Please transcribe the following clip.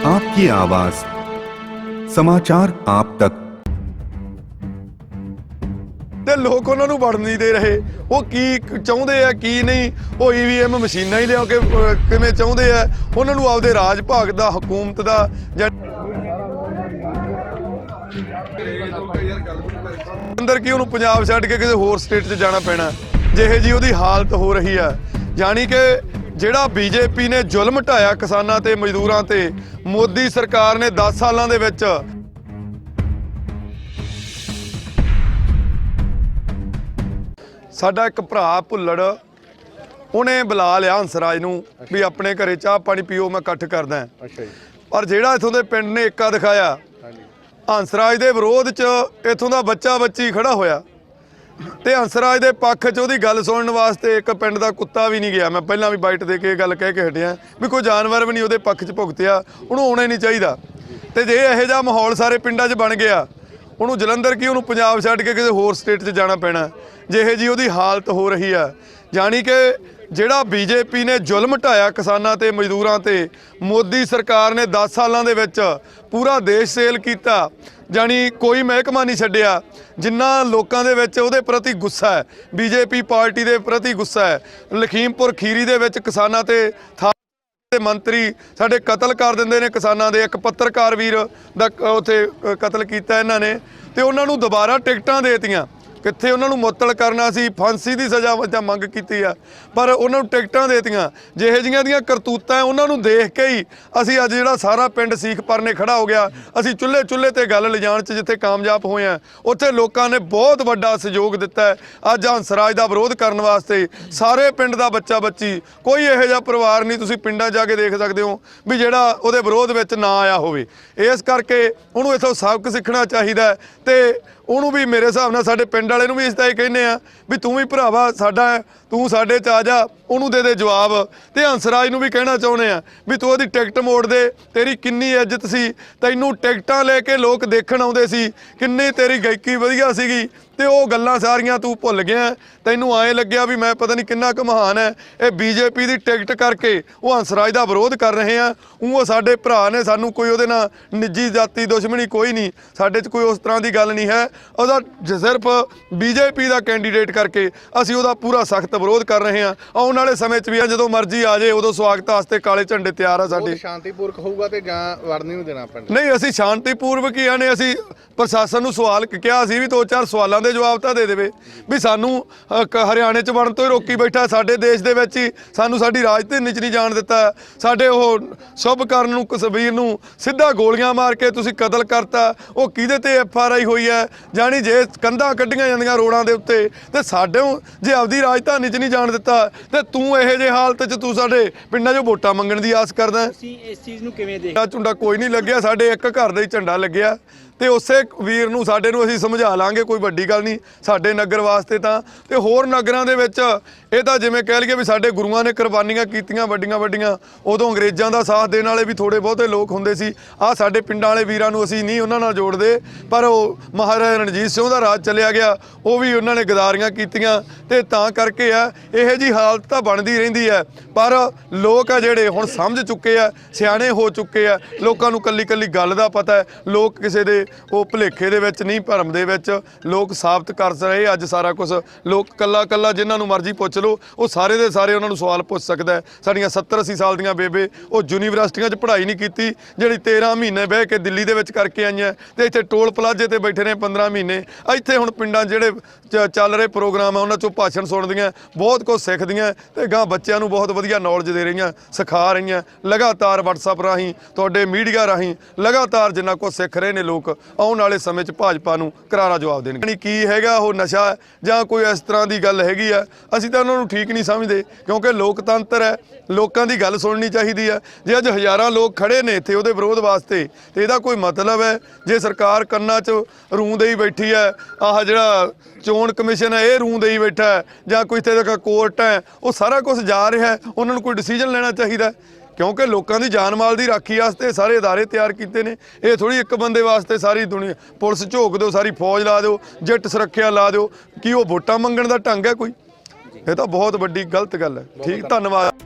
आपकी आवाज समाचार आप तक ਤੇ ਲੋਕ ਉਹਨਾਂ ਨੂੰ ਵੜਨ ਨਹੀਂ ਦੇ ਰਹੇ ਉਹ ਕੀ ਕ- ਚਾਹੁੰਦੇ ਆ ਕੀ ਨਹੀਂ ਉਹ ਈਵੀਐਮ ਮਸ਼ੀਨਾਂ ਹੀ ਲਿਆ ਕੇ ਅਹ, ਕਿਵੇਂ ਚਾਹੁੰਦੇ ਆ ਉਹਨਾਂ ਨੂੰ ਆਪਦੇ ਰਾਜ ਭਾਗ ਦਾ ਹਕੂਮਤ ਦਾ ਜਾਂ ਅੰਦਰ ਕੀ ਉਹਨੂੰ ਪੰਜਾਬ ਛੱਡ ਕੇ ਕਿਸੇ ਹੋਰ ਸਟੇਟ 'ਚ ਜਾਣਾ ਪੈਣਾ ਜਿਹੇ ਜੀ ਉਹਦੀ ਹਾਲਤ ਹੋ ਰਹੀ ਆ ਯਾਨੀ ਕਿ ਜਿਹੜਾ ਬੀਜੇਪੀ ਨੇ ਜ਼ੁਲਮ ਢਾਇਆ ਕਿਸਾਨਾਂ ਤੇ ਮਜ਼ਦੂਰਾਂ ਤੇ ਮੋਦੀ ਸਰਕਾਰ ਨੇ 10 ਸਾਲਾਂ ਦੇ ਵਿੱਚ ਸਾਡਾ ਇੱਕ ਭਰਾ ਭੁੱਲੜ ਉਹਨੇ ਬੁਲਾ ਲਿਆ ਹੰਸਰਾਜ ਨੂੰ ਵੀ ਆਪਣੇ ਘਰੇ ਚਾਹ ਪਾਣੀ ਪੀਓ ਮੈਂ ਇਕੱਠ ਕਰਦਾ। ਅੱਛਾ ਜੀ। ਪਰ ਜਿਹੜਾ ਇਥੋਂ ਦੇ ਪਿੰਡ ਨੇ ਏਕਾ ਦਿਖਾਇਆ ਹਾਂਜੀ। ਹੰਸਰਾਜ ਦੇ ਵਿਰੋਧ 'ਚ ਇਥੋਂ ਦਾ ਬੱਚਾ ਬੱਚੀ ਖੜਾ ਹੋਇਆ। ਤੇ ਹੰਸਰਾਜ ਦੇ ਪੱਖ 'ਚ ਉਹਦੀ ਗੱਲ ਸੁਣਨ ਵਾਸਤੇ ਇੱਕ ਪਿੰਡ ਦਾ ਕੁੱਤਾ ਵੀ ਨਹੀਂ ਗਿਆ। ਮੈਂ ਪਹਿਲਾਂ ਵੀ ਬਾਈਟ ਦੇ ਕੇ ਇਹ ਗੱਲ ਕਹਿ ਕੇ ਹਟਿਆ ਵੀ ਕੋਈ ਜਾਨਵਰ ਵੀ ਨਹੀਂ ਉਹਦੇ ਪੱਖ 'ਚ ਭੁਗਤਿਆ, ਉਹਨੂੰ ਆਉਣਾ ਹੀ ਨਹੀਂ ਚਾਹੀਦਾ। ਤੇ ਜੇ ਇਹੋ ਜਿਹਾ ਮਾਹੌਲ ਸਾਰੇ ਪਿੰਡਾਂ 'ਚ ਬਣ ਗਿਆ, ਉਹਨੂੰ ਜਲੰਧਰ ਕੀ ਉਹਨੂੰ ਪੰਜਾਬ ਛੱਡ ਕੇ ਕਿਸੇ ਹੋਰ ਸਟੇਟ 'ਚ ਜਾਣਾ ਪੈਣਾ? ਜਿਹੇ ਜੀ ਉਹਦੀ ਹਾਲਤ ਹੋ ਰਹੀ ਆ ਯਾਨੀ ਕਿ ਜਿਹੜਾ ਬੀਜੇਪੀ ਨੇ ਜ਼ੁਲਮ ਢਾਇਆ ਕਿਸਾਨਾਂ ਤੇ, ਮਜ਼ਦੂਰਾਂ ਤੇ, ਮੋਦੀ ਸਰਕਾਰ ਨੇ 10 ਸਾਲਾਂ ਦੇ ਵਿੱਚ ਪੂਰਾ ਦੇਸ਼ ਸੇਲ ਕੀਤਾ, ਜਾਣੀ ਕੋਈ ਮਹਿਕਮਾ ਨਹੀਂ ਛੱਡਿਆ, ਜਿੰਨਾ ਲੋਕਾਂ ਦੇ ਵਿੱਚ ਉਹਦੇ ਪ੍ਰਤੀ ਗੁੱਸਾ ਹੈ, ਬੀਜੇਪੀ ਪਾਰਟੀ ਦੇ ਪ੍ਰਤੀ ਗੁੱਸਾ ਹੈ, ਲਖੀਮਪੁਰ ਖੀਰੀ ਦੇ ਵਿੱਚ ਕਿਸਾਨਾਂ ਤੇ ਥਾ ਦੇ ਮੰਤਰੀ ਸਾਡੇ ਕਤਲ ਕਰ ਦਿੰਦੇ ਨੇ ਕਿਸਾਨਾਂ ਦੇ, ਇੱਕ ਪੱਤਰਕਾਰ ਵੀਰ ਦਾ ਕ- ਉੱਥੇ ਕਤਲ ਕੀਤਾ ਇਹਨਾਂ ਨੇ, ਤੇ ਉਹਨਾਂ ਨੂੰ ਦੁਬਾਰਾ ਟਿਕਟਾਂ ਦੇਤੀਆਂ। ਕਿੱਥੇ ਉਹਨਾਂ ਨੂੰ ਮੁਅੱਤਲ ਕਰਨਾ ਸੀ, ਫਾਂਸੀ ਦੀ ਸਜ਼ਾ ਵਜਾ ਮੰਗ ਕੀਤੀ ਆ। ਪਰ ਉਹਨਾਂ ਨੂੰ ਟਿਕਟਾਂ ਦੇਤੀਆਂ। ਜਿਹੇ ਜੀਆਂ ਦੀਆਂ ਕਰਤੂਤਾਂ ਉਹਨਾਂ ਨੂੰ ਦੇਖ ਕੇ ਹੀ ਅਸੀਂ ਅੱਜ ਜਿਹੜਾ ਸਾਰਾ ਪਿੰਡ ਸੀਖ ਪਰਨੇ ਖੜਾ ਹੋ ਗਿਆ। ਅਸੀਂ ਚੁੱਲ੍ਹੇ ਚੁੱਲ੍ਹੇ ਤੇ ਗੱਲ ਲਿਜਾਣ 'ਚ ਜਿੱਥੇ ਕਾਮਯਾਬ ਹੋਏ ਆ, ਉੱਥੇ ਲੋਕਾਂ ਨੇ ਬਹੁਤ ਵੱਡਾ ਸਹਿਯੋਗ ਦਿੱਤਾ ਹੈ। ਅੱਜ ਹੰਸਰਾਜ ਦਾ ਵਿਰੋਧ ਕਰਨ ਵਾਸਤੇ ਸਾਰੇ ਪਿੰਡ ਦਾ ਬੱਚਾ ਬੱਚੀ, ਕੋਈ ਇਹੋ ਜਿਹਾ ਪਰਿਵਾਰ ਨਹੀਂ, ਤੁਸੀਂ ਪਿੰਡਾਂ ਜਾ ਕੇ ਦੇਖ ਸਕਦੇ ਹੋ ਵੀ ਜਿਹੜਾ ਉਹਦੇ ਵਿਰੋਧ ਵਿੱਚ ਨਾ ਆਇਆ ਹੋਵੇ। ਇਸ ਕਰਕੇ ਉਹਨੂੰ ਇਥੋਂ ਸਬਕ ਸਿੱਖਣਾ ਚਾਹੀਦਾ ਹੈ ਤੇ ਉਹਨੂੰ ਵੀ ਮੇਰੇ ਹਿਸਾਬ ਨਾਲ ਸਾਡੇ ਪਿੰਡ ਵਾਲੇ ਨੂੰ ਵੀ ਇਸ ਤਰ੍ਹਾਂ ਹੀ ਕਹਿੰਦੇ ਆ ਵੀ ਤੂੰ ਵੀ ਭਰਾਵਾ ਸਾਡਾ ਤੂੰ ਸਾਡੇ ਚ ਆ ਜਾ, ਉਹਨੂੰ ਦੇ ਦੇ ਜਵਾਬ। ਤੇ ਹੰਸਰਾਜ ਨੂੰ ਵੀ ਕਹਿਣਾ ਚਾਹੁੰਦੇ ਆ ਵੀ ਤੂੰ ਉਹਦੀ ਟਿਕਟ ਮੋੜ ਦੇ, ਤੇਰੀ ਕਿੰਨੀ ਇੱਜ਼ਤ ਸੀ, ਤੈਨੂੰ ਟਿਕਟਾਂ ਲੈ ਕੇ ਲੋਕ ਦੇਖਣ ਆਉਂਦੇ ਸੀ, ਕਿੰਨੀ ਤੇਰੀ ਗਾਇਕੀ ਵਧੀਆ ਸੀਗੀ ਤੇ ਉਹ ਗੱਲਾਂ ਸਾਰੀਆਂ ਤੂੰ ਭੁੱਲ ਗਿਆ। ਤੈਨੂੰ ਐਂ ਲੱਗਿਆ ਵੀ ਮੈਂ ਪਤਾ ਨਹੀਂ ਕਿੰਨਾ ਕੁ ਮਹਾਨ ਹੈ ਇਹ ਬੀਜੇਪੀ ਦੀ ਟਿਕਟ ਕਰਕੇ ਉਹ ਹੰਸਰਾਜ ਦਾ ਵਿਰੋਧ ਕਰ ਰਹੇ ਆ। ਉਹ ਸਾਡੇ ਭਰਾ ਨੇ ਸਾਨੂੰ ਕੋਈ ਉਹਦੇ ਨਾਲ ਨਿੱਜੀ ਜਾਤੀ ਦੁਸ਼ਮਣੀ ਕੋਈ ਨਹੀਂ। ਸਾਡੇ 'ਚ ਕੋਈ ਉਸ ਤਰ੍ਹਾਂ ਦੀ ਗੱਲ ਨਹੀਂ ਹੈ। ਉਹਦਾ ਸਿਰਫ ਬੀਜੇਪੀ ਦਾ ਕੈਂਡੀਡੇਟ ਕਰਕੇ ਅਸੀਂ ਉਹਦਾ ਪੂਰਾ ਸਖਤ ਵਿਰੋਧ ਕਰ ਰਹੇ ਆ। ਆਉਣ ਵਾਲੇ ਸਮੇਂ 'ਚ ਵੀ ਜਦੋਂ ਮਰਜ਼ੀ ਆ ਜਾਏ ਉਦੋਂ ਸਵਾਗਤ ਵਾਸਤੇ ਕਾਲੇ ਝੰਡੇ ਤਿਆਰ ਆ ਸਾਡੇ। ਸ਼ਾਂਤੀਪੂਰਕ ਹੋਊਗਾ ਤੇ ਜਾਂ ਵੜ ਨਹੀਂ ਦੇਣਾ ਪਿੰਡ ਨਹੀਂ ਅਸੀਂ ਸ਼ਾਂਤੀਪੂਰਵਕ ਹੀ ਆਨੇ ਅਸੀਂ ਪ੍ਰਸ਼ਾਸਨ ਨੂੰ ਸਵਾਲ ਕਿਹਾ ਸੀ ਵੀ ਦੋ ਚਾਰ ਸਵਾਲਾਂ ਦੇ ਜਵਾਬ ਤਾਂ ਦੇ ਦੇਵੇ। ਵੀ ਸਾਨੂੰ ਹਰਿਆਣੇ ਚ ਵੜਨ ਤੋਂ ਹੀ ਰੋਕੀ ਬੈਠਾ ਸਾਡੇ ਦੇਸ਼ ਦੇ ਵਿੱਚ ਹੀ ਸਾਨੂੰ ਸਾਡੀ ਰਾਜਧਾਨੀ ਚ ਨਹੀਂ ਜਾਣ ਦਿੱਤਾ। ਸਾਡੇ ਉਹ ਸ਼ੁਭ ਕਰਨ ਨੂੰ ਕਸਵੀਰ ਨੂੰ ਸਿੱਧਾ ਗੋਲੀਆਂ ਮਾਰ ਕੇ ਤੁਸੀਂ ਕਤਲ ਕਰਤਾ। ਉਹ ਕਿਹਦੇ ਤੇ ਐਫ ਆਰ ਆਈ ਹੋਈ ਹੈ? ਜਾਣੀ ਜੇ ਕੰਧਾਂ ਕੱਢੀਆਂ ਜਾਂਦੀਆਂ ਰੋਡਾਂ ਦੇ ਉੱਤੇ ਤੇ ਸਾਡੇ ਜੇ ਆਪਦੀ ਰਾਜਧਾਨੀ ਚ ਨਹੀਂ ਜਾਣ ਦਿੱਤਾ ਤੇ ਤੂੰ ਇਹੋ ਜਿਹੇ ਹਾਲਤ ਚ ਤੂੰ ਸਾਡੇ ਪਿੰਡਾਂ 'ਚੋਂ ਵੋਟਾਂ ਮੰਗਣ ਦੀ ਆਸ ਕਰਦਾ। ਤੁਸੀਂ ਇਸ ਚੀਜ਼ ਨੂੰ ਕਿਵੇਂ ਦੇਖ ਝੰਡਾ ਝੁੰਡਾ ਕੋਈ ਨਹੀਂ ਲੱਗਿਆ ਸਾਡੇ ਇੱਕ ਘਰ ਦਾ ਹੀ ਝੰਡਾ ਲੱਗਿਆ। ਤੇ ਉਸੇ ਵੀਰ ਨੂੰ ਸਾਡੇ ਨੂੰ ਅਸੀਂ ਸਮਝਾ ਲਾਂਗੇ, ਕੋਈ ਵੱਡੀ ਗੱਲ ਨਹੀਂ। ਸਾਡੇ ਨਗਰ ਵਾਸਤੇ ਤਾਂ ਤੇ ਹੋਰ ਨਗਰਾਂ ਦੇ ਵਿੱਚ ਇਹ ਤਾਂ ਜਿਵੇਂ ਕਹਿ ਲਈਏ ਵੀ ਸਾਡੇ ਗੁਰੂਆਂ ਨੇ ਕੁਰਬਾਨੀਆਂ ਕੀਤੀਆਂ ਵੱਡੀਆਂ ਵੱਡੀਆਂ। ਉਦੋਂ ਅੰਗਰੇਜ਼ਾਂ ਦਾ ਸਾਥ ਦੇਣ ਵਾਲੇ ਵੀ ਥੋੜੇ ਬਹੁਤੇ ਲੋਕ ਹੁੰਦੇ ਸੀ। ਆ ਸਾਡੇ ਪਿੰਡਾਂ ਵਾਲੇ ਵੀਰਾਂ ਨੂੰ ਅਸੀਂ ਨਹੀਂ ਉਹਨਾਂ ਨਾਲ ਜੋੜਦੇ, ਪਰ ਉਹ ਮਹਾਰਾਜਾ ਰਣਜੀਤ ਸਿੰਘ ਦਾ ਰਾਜ ਚੱਲਿਆ ਗਿਆ। ਉਹ ਵੀ ਉਹਨਾਂ ਨੇ ਗਦਾਰੀਆਂ ਕੀਤੀਆਂ। ਤੇ ਤਾਂ ਕਰਕੇ ਆ, ਇਹੋ ਜੀ ਹਾਲਤ ਤਾਂ ਬਣਦੀ ਰਹਿੰਦੀ ਹੈ। ਪਰ ਲੋਕ ਆ ਜਿਹੜੇ ਹੁਣ ਸਮਝ ਚੁੱਕੇ ਆ, ਸਿਆਣੇ ਹੋ ਚੁੱਕੇ ਆ। ਲੋਕਾਂ ਨੂੰ ਕੱਲੀ ਕੱਲੀ ਗੱਲ ਦਾ ਪਤਾ ਹੈ। ਲੋਕ ਕਿਸੇ ਦੇ ਉਹ ਭੁਲੇਖੇ ਦੇ ਵਿੱਚ ਨਹੀਂ, ਭਰਮ ਦੇ ਵਿੱਚ ਲੋਕ ਸਾਬਤ ਕਰ ਰਹੇ। ਅੱਜ ਸਾਰਾ ਕੁਝ ਲੋਕ ਕੱਲਾ ਕੱਲਾ ਜਿਨ੍ਹਾਂ ਨੂੰ ਮਰਜ਼ੀ ਪੁੱਛ ਲਓ, ਉਹ ਸਾਰੇ ਦੇ ਸਾਰੇ ਉਹਨਾਂ ਨੂੰ ਸਵਾਲ ਪੁੱਛ ਸਕਦਾ ਹੈ। ਸਾਡੀਆਂ 70 80 ਸਾਲ ਦੀਆਂ ਬੇਬੇ, ਉਹ ਯੂਨੀਵਰਸਿਟੀਆਂ 'ਚ ਪੜ੍ਹਾਈ ਨਹੀਂ ਕੀਤੀ, ਜਿਹੜੀ 13 ਮਹੀਨੇ ਬਹਿ ਕੇ ਦਿੱਲੀ ਦੇ ਵਿੱਚ ਕਰਕੇ ਆਈਆਂ ਤੇ ਇੱਥੇ ਟੋਲ ਪਲਾਜ਼ੇ ਤੇ ਬੈਠੇ ਨੇ 15 ਮਹੀਨੇ। ਇੱਥੇ ਹੁਣ ਪਿੰਡਾਂ ਜਿਹੜੇ ਚ- ਚੱਲ ਰਹੇ ਪ੍ਰੋਗਰਾਮ ਆ, ਉਹਨਾਂ 'ਚੋਂ ਭਾਸ਼ਣ ਸੁਣਦੀਆਂ ਬਹੁਤ ਕੁਝ ਸਿੱਖਦੀਆਂ ਤੇ ਗਾਂ ਬੱਚਿਆਂ ਨੂੰ ਬਹੁਤ ਵਧੀਆ ਨੌਲੇਜ ਦੇ ਰਹੀਆਂ, ਸਿਖਾ ਰਹੀਆਂ। ਲਗਾਤਾਰ WhatsApp ਰਾਹੀਂ, ਤੁਹਾਡੇ ਮੀਡੀਆ ਰਾਹੀਂ ਲਗਾਤਾਰ ਜਿੰਨਾ ਕੁਝ ਸਿੱਖ ਰਹੇ ਨੇ ਲੋਕ ਆਉਣ ਵਾਲੇ ਸਮੇਂ 'ਚ ਭਾਜਪਾ ਨੂੰ ਕਰਾਰਾ ਜਵਾਬ ਦੇਣਗੇ। ਯਾਨੀ ਕੀ ਹੈਗਾ ਉਹ ਨਸ਼ਾ ਜਾਂ ਕੋਈ ਇਸ ਤਰ੍ਹਾਂ ਦੀ ਗੱਲ ਹੈਗੀ ਆ ਅਸੀਂ ਤਾਂ ਉਹਨਾਂ ਨੂੰ ਠੀਕ ਨਹੀਂ ਸਮਝਦੇ, ਕਿਉਂਕਿ ਲੋਕਤੰਤਰ ਹੈ, ਲੋਕਾਂ ਦੀ ਗੱਲ ਸੁਣਨੀ ਚਾਹੀਦੀ ਹੈ। ਜੇ ਅੱਜ ਹਜ਼ਾਰਾਂ ਲੋਕ ਖੜੇ ਨੇ ਇੱਥੇ ਉਹਦੇ ਵਿਰੋਧ ਵਾਸਤੇ, ਤੇ ਇਹਦਾ ਕੋਈ ਮਤਲਬ ਹੈ? ਜੇ ਸਰਕਾਰ ਕੰਨਾਂ 'ਚ ਰੂੰ ਦੇਈ ਬੈਠੀ ਹੈ, ਆਹ ਜਿਹੜਾ ਚੋਣ ਕਮਿਸ਼ਨ ਹੈ, ਇਹ ਰੂੰ ਦੇਈ ਬੈਠਾ ਜਾਂ ਕੋਈ ਇੱਥੇ ਦਾ ਕੋਰਟ ਹੈ, ਉਹ ਸਾਰਾ ਕੁਝ ਜਾ ਰਿਹਾ ਉਹਨਾਂ ਨੂੰ ਕੋਈ ਡਿਸੀਜਨ ਲੈਣਾ ਚਾਹੀਦਾ ਕਿਉਂਕਿ ਲੋਕਾਂ ਦੀ ਜਾਨ ਮਾਲ ਦੀ ਰਾਖੀ ਵਾਸਤੇ ਸਾਰੇ ادارے ਤਿਆਰ ਕੀਤੇ ਨੇ ਇਹ ਥੋੜੀ ਇੱਕ ਬੰਦੇ ਵਾਸਤੇ ਸਾਰੀ ਦੁਨੀਆ ਪੁਲਿਸ ਝੋਕ ਦਿਓ ਸਾਰੀ ਫੌਜ ਲਾ ਦਿਓ ਜੱਟ ਸੁਰੱਖਿਆ ਲਾ ਦਿਓ ਕੀ ਉਹ ਵੋਟਾਂ ਮੰਗਣ ਦਾ ਢੰਗ ਹੈ ਕੋਈ ਇਹ ਤਾਂ ਬਹੁਤ ਵੱਡੀ ਗਲਤ ਗੱਲ ਹੈ ਠੀਕ ਧੰਨਵਾਦ